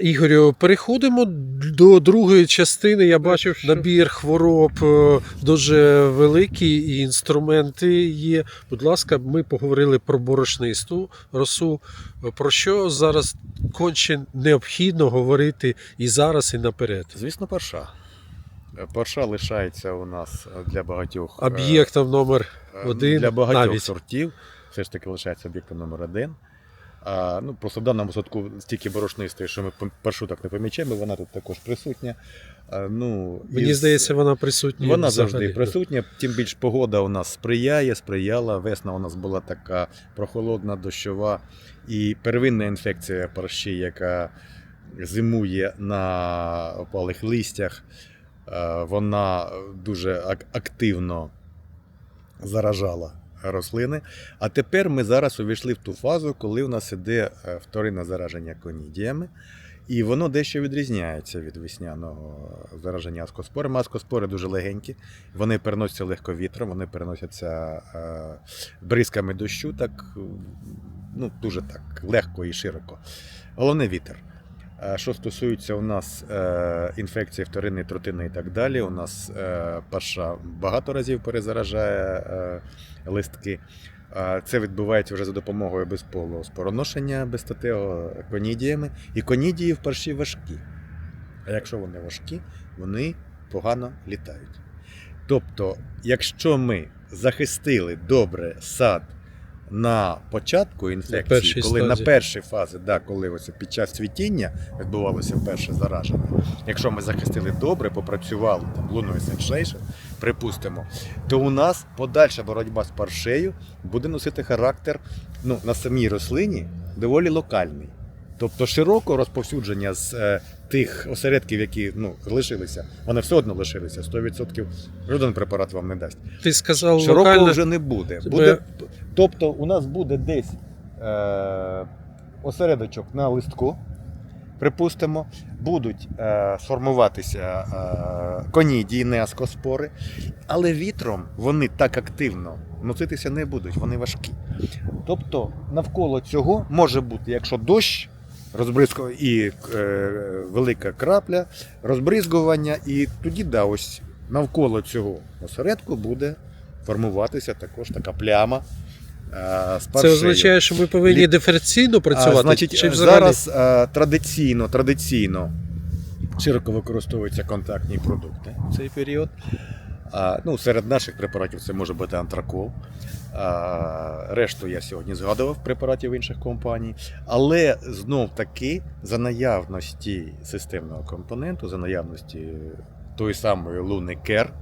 Ігорю, переходимо до другої частини. Я бачив, набір хвороб е, дуже великий, і інструменти є. Будь ласка, ми поговорили про борошнисту росу. Про що зараз конче необхідно говорити і зараз, і наперед. Звісно, парша. Е, Парша лишається у нас для багатьох е, Об'єктом номер е, один для багатьох навіть. сортів. Все ж таки лишається об'єктом номер один. А, ну, просто в даному садку стільки борошнистої, що ми пом- так не помічаємо, вона тут також присутня. А, ну, Мені із- здається, вона присутня. Вона взагалі. завжди присутня, тим більш погода у нас сприяє, сприяла. Весна у нас була така прохолодна, дощова. І первинна інфекція парші, яка зимує на опалих листях, вона дуже активно заражала рослини. А тепер ми зараз увійшли в ту фазу, коли у нас іде е, вторинне зараження конідіями. І воно дещо відрізняється від весняного зараження аскоспорами. Аскоспори дуже легенькі, вони переносяться легко вітром, вони переносяться е, бризками дощу, так ну, дуже так легко і широко. Головне вітер. Е, Що стосується у нас е, інфекції вторинної тротини і так далі, у нас е, паша багато разів перезаражає листки. Це відбувається вже за допомогою безполого спороношення безстатевого конідіями. І конідії в парші важкі. А якщо вони важкі, вони погано літають. Тобто, якщо ми захистили добре сад на початку інфекції, першій коли на першій фазі, да, коли ось під час цвітіння відбувалося перше зараження, якщо ми захистили добре, попрацювали там луною сеншейшн, припустимо, то у нас подальша боротьба з паршею буде носити характер ну, на самій рослині доволі локальний. Тобто широко розповсюдження з е, тих осередків, які ну, лишилися, вони все одно лишилися, 100% жоден препарат вам не дасть. Ти сказав Широкого локально. вже не буде. Тебе- буде. Тобто у нас буде десь е, осередочок на листку, припустимо, будуть е, сформуватися е, конідії, неаскоспори, але вітром вони так активно носитися не будуть, вони важкі. Тобто навколо цього може бути, якщо дощ, розбризкування і е, велика крапля, розбризгування, і тоді да, ось навколо цього осередку буде формуватися також така пляма. Е, Це означає, що ми повинні Лі- диференційно працювати. А, значить, чи взагалі? зараз е, традиційно, традиційно широко використовуються контактні продукти в цей період. А, ну, серед наших препаратів це може бути антракол. А, решту я сьогодні згадував препаратів інших компаній. Але знов таки за наявності системного компоненту, за наявності тої самої луни Кер,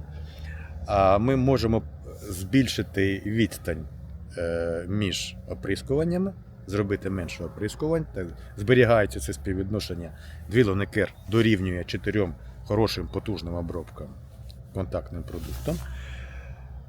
ми можемо збільшити відстань е, між оприскуваннями, зробити менше оприскувань. Так, зберігається це співвідношення. Дві луни дорівнює чотирьом хорошим потужним обробкам контактним продуктом.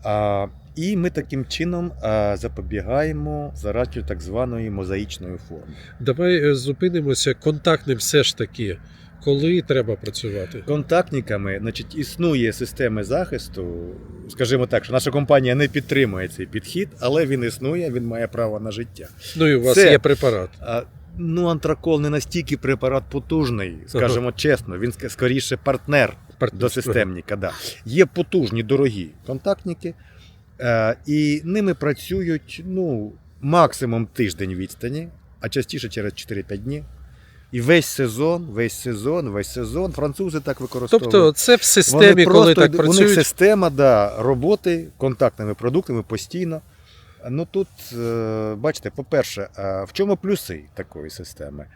А, і ми таким чином а, запобігаємо зараженню так званої мозаїчної форми. Давай е, зупинимося контактним все ж таки. Коли треба працювати? Контактниками, значить, існує системи захисту. Скажімо так, що наша компанія не підтримує цей підхід, але він існує, він має право на життя. Ну і у вас Це- є препарат. А, ну, антракол не настільки препарат потужний, скажімо чесно, він скоріше партнер Партнер. до системника. Да. Є потужні, дорогі контактники, е, і ними працюють ну, максимум тиждень відстані, а частіше через 4-5 днів. І весь сезон, весь сезон, весь сезон. Французи так використовують. Тобто це в системі, коли так йдуть- У них система да, роботи контактними продуктами постійно. Ну тут, е, бачите, по-перше, е, в чому плюси такої системи?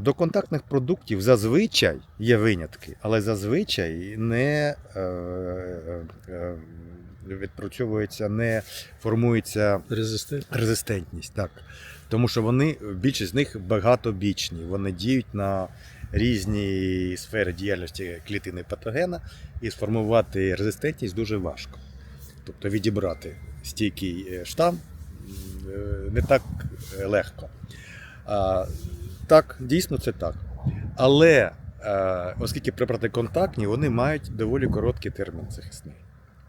До контактних продуктів зазвичай є винятки, але зазвичай не е, відпрацьовується, не формується Резистент. резистентність. Так. Тому що вони, більшість з них багатобічні, вони діють на різні сфери діяльності клітини патогена, і сформувати резистентність дуже важко. Тобто відібрати стійкий е, штам е, не так е, легко. А, так, дійсно це так. Але оскільки препарати контактні, вони мають доволі короткий термін захисний.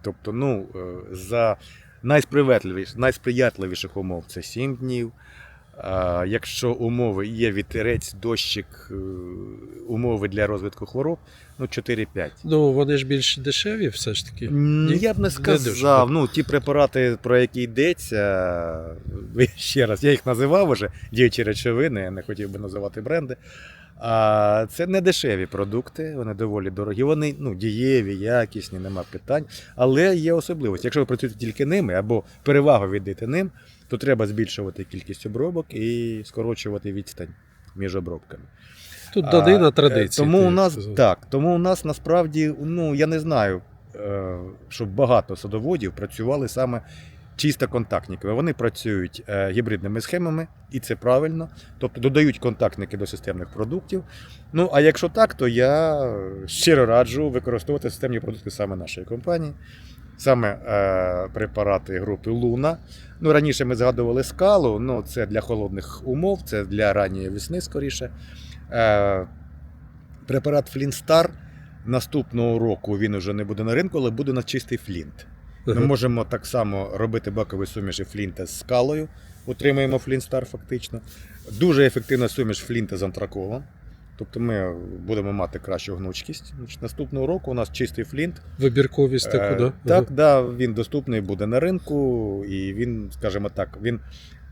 Тобто, ну, е, за найсприятливіш, найсприятливіших умов це 7 днів. А, якщо умови є вітерець, дощик, е, умови для розвитку хвороб, ну 4-5. Ну, вони ж більш дешеві все ж таки. Ні? Я б не Не сказав. дуже. ну, ті препарати, про які йдеться, ще раз, я їх називав уже, діючі речовини, я не хотів би називати бренди. А це не дешеві продукти, вони доволі дорогі. Вони ну, дієві, якісні, нема питань. Але є особливості. Якщо ви працюєте тільки ними або перевагу віддаєте ним, то треба збільшувати кількість обробок і скорочувати відстань між обробками. Тут А, данина е. Тому у нас сказав. так, тому у нас насправді, ну я не знаю, е, щоб багато садоводів працювали саме чисто контактниками. Вони працюють е, гібридними схемами, і це правильно. Тобто додають контактники до системних продуктів. Ну а якщо так, то я щиро раджу використовувати системні продукти саме нашої компанії. Саме е, препарати групи Луна. Ну, раніше ми згадували скалу, ну це для холодних умов, це для ранньої весни скоріше. Е, препарат Флінстар наступного року він вже не буде на ринку, але буде на чистий флінт. Ми Ага. можемо так само робити бакові суміші флінта з скалою. Утримуємо Флінстар фактично. Дуже ефективна суміш флінта з антраколом. Тобто ми будемо мати кращу гнучкість. Значить, наступного року у нас чистий флінт. Вибірковість таку, Е, да? Так, да, він доступний буде на ринку, і він, скажімо так, він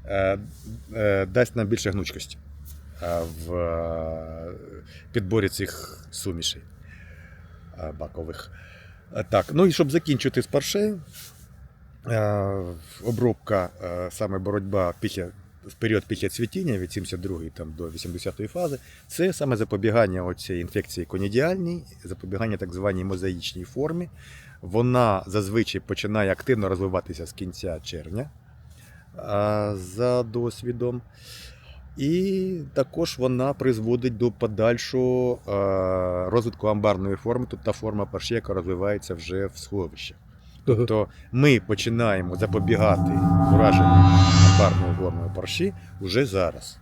е, е, дасть нам більше гнучкості е, в е, підборі цих сумішей е, бакових. Е, Так, ну і щоб закінчити з паршею, е, обробка, е, саме боротьба після. В період після цвітіння від 72 там, до 80 фази це саме запобігання оцієї інфекції конідіальній, запобігання так званій мозаїчній формі. Вона зазвичай починає активно розвиватися з кінця червня за досвідом. І також вона призводить до подальшого а, розвитку амбарної форми, тобто та форма парші, яка розвивається вже в сховищах. Тобто ми починаємо запобігати ураженню амбарної форми парші вже зараз,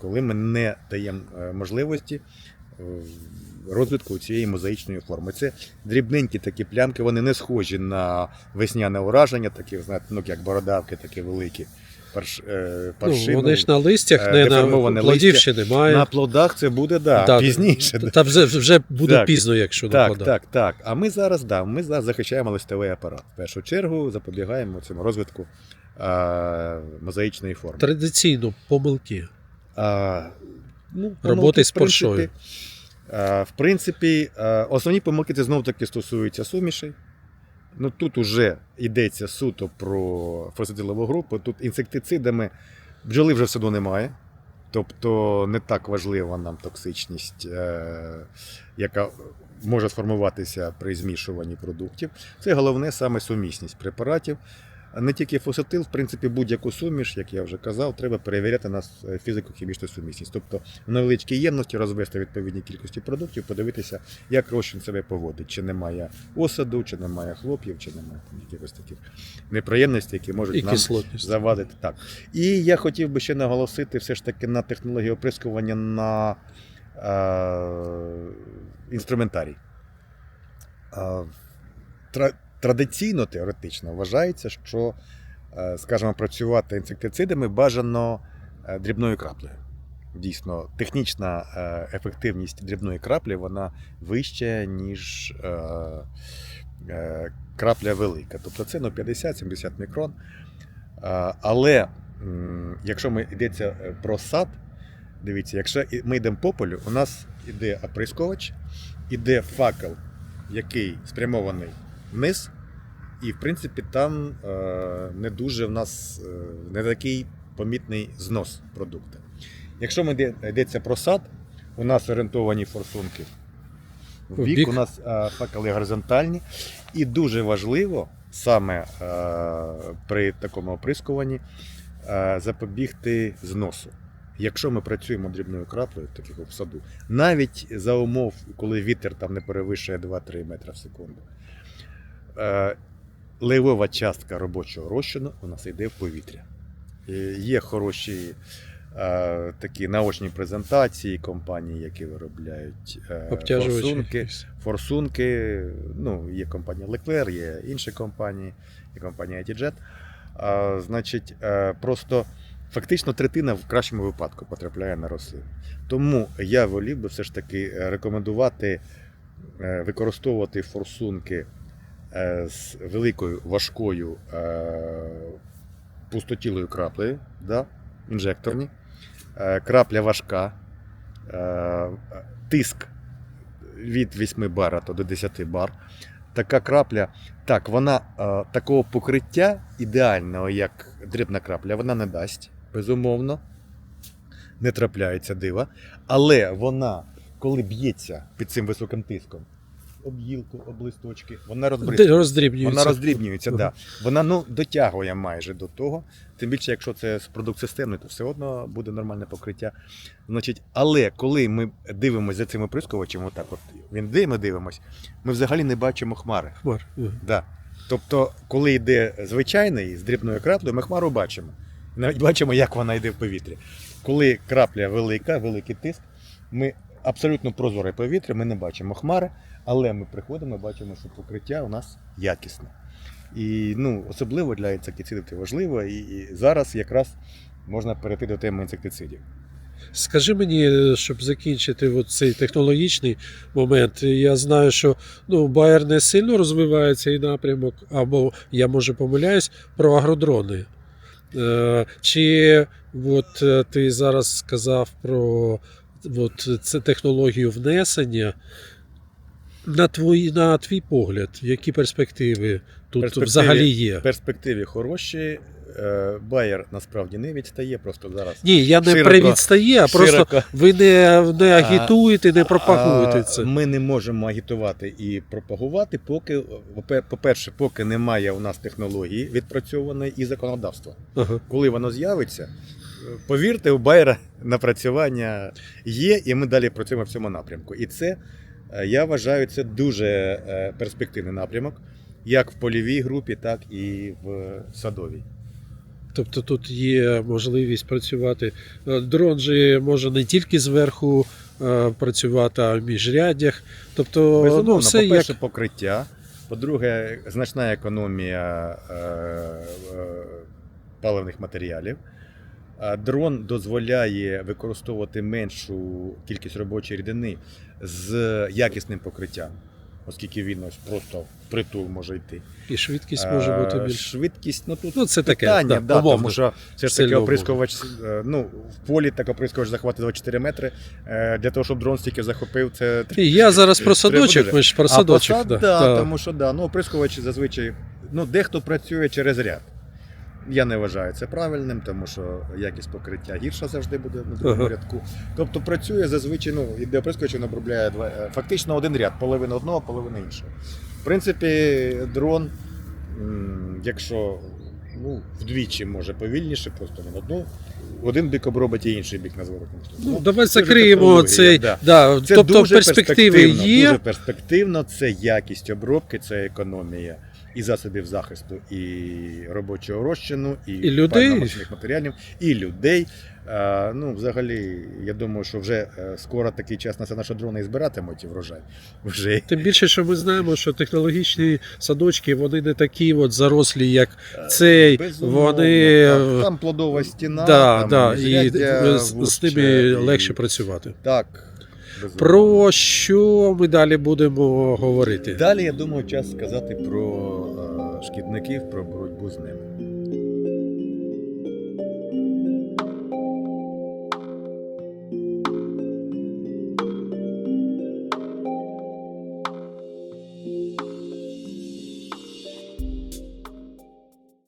коли ми не даємо е, можливості е, розвитку цієї мозаїчної форми. Це дрібненькі такі плямки, вони не схожі на весняне ураження, такі, знаєте, ну як бородавки, такі великі. Парш, е, Ну, вони ж на листях, е, не на плодів ще немає. на плодах це буде да, Да, пізніше. Та, та вже, вже буде Так. пізно, якщо Так, нападати. так, так. А ми зараз, да, ми зараз захищаємо листовий апарат. В першу чергу запобігаємо цьому розвитку а, мозаїчної форми. Традиційно помилки. А, ну, Роботи з паршою. В принципі, основні помилки це знову таки стосуються сумішей. Ну, тут уже йдеться суто про фосфатилову групу. Тут інсектицидами бджоли вже все одно немає. Тобто не так важлива нам токсичність, е, яка може сформуватися при змішуванні продуктів. Це головне саме сумісність препаратів. Не тільки фосфатил, в принципі, будь-яку суміш, як я вже казав, треба перевіряти на фізико-хімічну сумісність. Тобто в невеличкій ємності розвести відповідні кількості продуктів, подивитися, як розчин себе поводить, чи немає осаду, чи немає хлоп'їв, чи немає там якихось таких неприємностей, які можуть І нам кислотність. завадити. Так. І я хотів би ще наголосити все ж таки на технологію оприскування на е, інструментарій. Е, традиційно, теоретично вважається, що, е, скажімо, працювати інсектицидами бажано е, дрібною краплею. Дійсно, технічна е, ефективність дрібної краплі вона вища, ніж крапля велика. Тобто це ну, 50-70 мікрон. Але якщо ми йдеться про сад, дивіться, якщо ми йдемо по полю, у нас іде оприскувач, іде факел, який спрямований вниз, і в принципі там е, не дуже в нас е, не такий помітний знос продукту. Якщо ми йдеться про сад, у нас орієнтовані форсунки в В бік, бік. у нас е, факели горизонтальні, і дуже важливо саме при такому оприскуванні запобігти зносу. Якщо ми працюємо дрібною краплею, так як в саду, навіть за умов, коли вітер там не перевищує 2-3 метри в секунду, е, левова частка робочого розчину у нас йде в повітря. І Є хороші е, такі наочні презентації компаній, які виробляють е, форсунки форсунки. Ну, є компанія Leclerc, є інші компанії, є компанія EasyJet. А, значить, е, просто Фактично третина в кращому випадку потрапляє на рослину. Тому я волів би все ж таки е, рекомендувати е, використовувати форсунки е, з великою важкою е, пустотілою краплею, да? інжекторні. Е, Крапля важка, е, тиск від 8 бар до 10 бар. Така крапля, так, вона е, такого покриття ідеального, як дрібна крапля, вона не дасть, безумовно. Не трапляється дива. Але вона, коли б'ється під цим високим тиском, об гілку, об листочки, вона розбризкує. Роздрібнюється. Вона роздрібнюється, Ага. да. Вона ну, дотягує майже до того. Тим більше, якщо це продукт системний, то все одно буде нормальне покриття. Значить, але коли ми дивимося за цими прискувачами, отак от він де ми дивимося, ми взагалі не бачимо хмари. Хмар. Да. Тобто, коли йде звичайний з дрібною краплею, ми хмару бачимо. Навіть бачимо, як вона йде в повітрі. Коли крапля велика, великий тиск, ми абсолютно прозоре повітря, ми не бачимо хмари, але ми приходимо і бачимо, що покриття у нас якісне. І ну, особливо для інсектицидів це важливо. І, і зараз якраз можна перейти до теми інсектицидів. Скажи мені, щоб закінчити цей технологічний момент, я знаю, що ну, Bayer не сильно розвиває цей напрямок, або я може помиляюсь, про агродрони. Е, чи от е, ти зараз сказав про от, це технологію внесення? На твій, на твій погляд, які перспективи тут Перспективи- взагалі є? В перспективі хороші. е, Байер насправді не відстає, просто зараз. Ні, я не про відстає, а просто широко ви не, не агітуєте, не пропагуєте А, це. Ми не можемо агітувати і пропагувати, поки, по-перше, поки немає у нас технології відпрацьованої і законодавства. Ага. Коли воно з'явиться, повірте, у Байера напрацювання є, і ми далі працюємо в цьому напрямку. І це, е, я вважаю, це дуже е, перспективний напрямок, як в польовій групі, так і в садовій. Тобто тут є можливість працювати. Е, Дрон же може не тільки зверху працювати, а в міжряддях. Тобто, ну, все по-перше, покриття. По-друге, значна економія е, е, паливних матеріалів. Дрон дозволяє використовувати меншу кількість робочої рідини з якісним покриттям, оскільки він ось просто впритул може йти. і швидкість може бути більше. Швидкість, ну тут Ну, це таке, питання, да, да, умовно. тому що все ж таки оприскувач, е, ну, в полі так оприскувач захватить 24 метри. Е, Для того, щоб дрон стільки захопив, це І я зараз про садочок, ми ж про а посад, да, да, да. тому що да, ну, оприскувач зазвичай, ну, дехто працює через ряд. Я не вважаю це правильним, тому що якість покриття гірша завжди буде на другому рядку. Тобто працює зазвичай, ну, іде він обробляє два, е, фактично один ряд, половина одного, половина іншого. В принципі, дрон, якщо ну, вдвічі може повільніше, просто він одну, один бік обробить і інший бік на зворотному сторону. Ну, давай це закриємо цей. да. Да. Це тобто дуже перспективи перспективно, є. Дуже перспективно, це якість обробки, це економія і засобів захисту, і робочого розчину, і, І людей. матеріалів, і людей. Е, ну, взагалі, я думаю, що вже е, скоро такий час на що дрони і збиратимуть врожай. Вже Тим більше, що ми знаємо, що технологічні садочки вони не такі от зарослі, як цей. Безумовно, Вони там плодова стіна, да, там да, і з, з ними і- легше працювати. Так. Про що ми далі будемо говорити? Далі, я думаю, час сказати про е, шкідників, про боротьбу з ними.